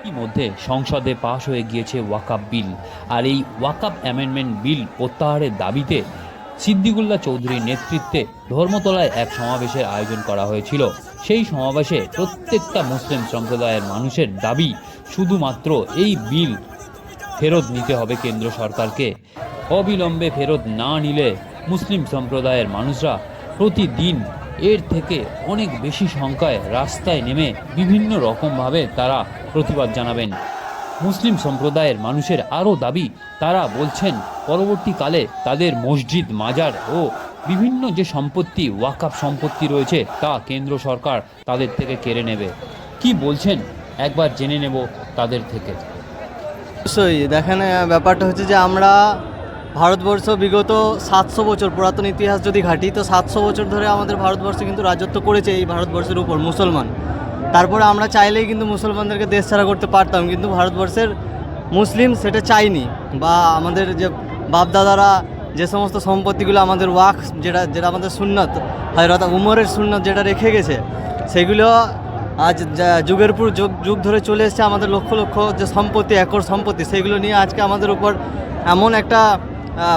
ইতিমধ্যে সংসদে পাশ হয়ে গিয়েছে ওয়াকাব বিল। আর এই ওয়াকাব অ্যামেন্ডমেন্ট বিল প্রত্যাহারের দাবিতে সিদ্দিকুল্লাহ চৌধুরীর নেতৃত্বে ধর্মতলায় এক সমাবেশের আয়োজন করা হয়েছিল। সেই সমাবেশে প্রত্যেকটা মুসলিম সম্প্রদায়ের মানুষের দাবি, শুধুমাত্র এই বিল ফেরত নিতে হবে কেন্দ্র সরকারকে। অবিলম্বে ফেরত না নিলে মুসলিম সম্প্রদায়ের মানুষরা প্রতিদিন এর থেকে অনেক বেশি সংখ্যায় রাস্তায় নেমে বিভিন্ন রকমভাবে তারা প্রতিবাদ জানাবেন। মুসলিম সম্প্রদায়ের মানুষের আরও দাবি, তারা বলছেন, পরবর্তীকালে তাদের মসজিদ, মাজার ও বিভিন্ন যে সম্পত্তি, ওয়াকাফ সম্পত্তি রয়েছে, তা কেন্দ্র সরকার তাদের থেকে কেড়ে নেবে। কি বলছেন? একবার জেনে নেব তাদের থেকে। অবশ্যই, দেখেন ব্যাপারটা হচ্ছে যে আমরা ভারতবর্ষ বিগত সাতশো বছর, পুরাতন ইতিহাস যদি ঘাঁটি, তো সাতশো বছর ধরে আমাদের ভারতবর্ষ কিন্তু রাজত্ব করেছে এই ভারতবর্ষের উপর, মুসলমান। তারপরে আমরা চাইলেই কিন্তু মুসলমানদেরকে দেশ ছাড়া করতে পারতাম, কিন্তু ভারতবর্ষের মুসলিম সেটা চাইনি বা আমাদের যে বাপদাদারা যে সমস্ত সম্পত্তিগুলো আমাদের ওয়াক যেটা যেটা আমাদের সুন্নত, হয়রত উমরের সুন্নত যেটা রেখে গেছে, সেগুলো আজ যুগের পর যুগ যুগ ধরে চলে এসেছে আমাদের লক্ষ লক্ষ যে সম্পত্তি, একর সম্পত্তি, সেগুলো নিয়ে আজকে আমাদের উপর এমন একটা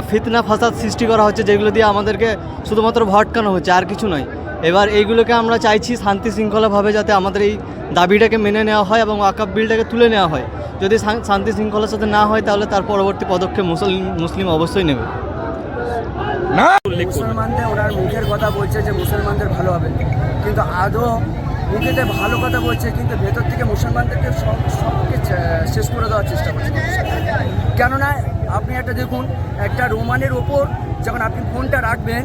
ফিতনা ফাসাদ সৃষ্টি করা হচ্ছে যেগুলো দিয়ে আমাদেরকে শুধুমাত্র ভটকানো হচ্ছে আর কিছু নয়। এবার এইগুলোকে আমরা চাইছি শান্তি শৃঙ্খলাভাবে যাতে আমাদের এই দাবিটাকে মেনে নেওয়া হয় এবং ওয়াকাব বিলটাকে তুলে নেওয়া হয়। যদি শান্তি শৃঙ্খলার সাথে না হয় তাহলে তার পরবর্তী পদক্ষেপ মুসলিম মুসলিম অবশ্যই নেবে। মুসলমানদের ওরা মুখের কথা বলছে যে মুসলমানদের ভালো হবে। কিন্তু আদৌ মুখেতে ভালো কথা বলছে কিন্তু ভেতর থেকে মুসলমানদেরকে সব সবকে শেষ করে দেওয়ার চেষ্টা করছে। কেননা আপনি একটা দেখুন, একটা রোমানের ওপর যখন আপনি ফোনটা রাখবেন,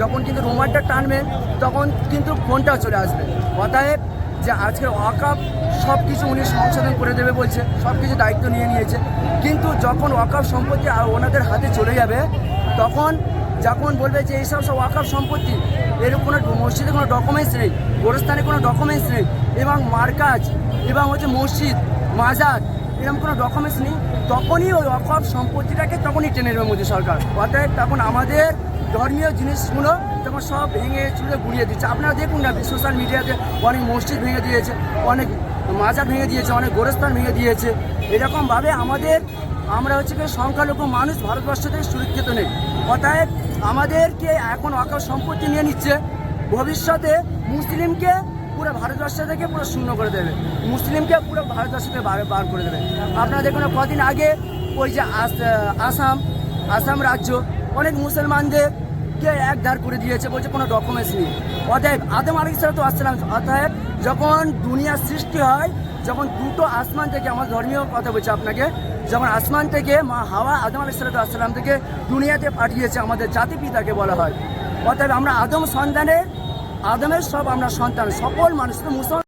যখন কিন্তু রোমানটা টানবেন, তখন কিন্তু ফোনটা চলে আসবে। অতএব যে আজকের ওয়াকাপ সব কিছু উনি সংশোধন করে দেবে বলছে সব কিছু দায়িত্ব নিয়ে নিয়েছে। কিন্তু যখন ওয়াকাপ সম্পত্তি আর ওনাদের হাতে চলে যাবে, তখন যখন বলবে যে এইসব সব ওয়াকাপ সম্পত্তি, এর কোনো মসজিদে কোনো ডকুমেন্টস নেই, গোরস্থানে কোনো ডকুমেন্টস নেই, এবং মার্কাজ, এবং হচ্ছে মসজিদ, মাজার এরকম কোনো ডকুমেন্টস নেই, তখনই ওই ওয়াকফ সম্পত্তিটাকে তখনই টেনে নেবে মোদী সরকার। অতএব তখন আমাদের ধর্মীয় জিনিসগুলো তখন সব ভেঙে চুড়ে গুড়িয়ে দিচ্ছে। আপনারা দেখুন না সোশ্যাল মিডিয়াতে অনেক মসজিদ ভেঙে দিয়েছে, অনেক মাজার ভেঙে দিয়েছে, অনেক গোরস্থান ভেঙে দিয়েছে। এরকমভাবে আমাদের, আমরা হচ্ছে কি সংখ্যালঘু মানুষ ভারতবর্ষ থেকে সুরক্ষিত নেই। অতএব আমাদেরকে এখন ওয়াকফ সম্পত্তি নিয়ে নিচ্ছে। ভবিষ্যতে মুসলিমকে পুরো ভারতবর্ষ থেকে পুরো শূন্য করে দেবে। মুসলিমকে পুরো ভারতবর্ষ থেকে বার করে দেবে। আপনারা দেখুন কদিন আগে ওই যে আস- আসাম আসাম রাজ্য, অনেক মুসলমানদের কে এক ধার করে দিয়েছে বলছে কোনো ডকুমেন্টস নেই। অতএব আদম আলী তো আসসালাম অতএব যখন দুনিয়ার সৃষ্টি হয়, যখন দুটো আসমান থেকে আমার ধর্মীয় কথা বলছি আপনাকে, যখন আসমান থেকে মা হাওয়া আদম আলী আসসালাম থেকে দুনিয়াতে পাঠিয়েছে আমাদের জাতি পিতাকে বলা হয়। অতএব আমরা আদম সন্তানের আদমের সব আমরা সন্তান সকল মানুষ তো মুসলমান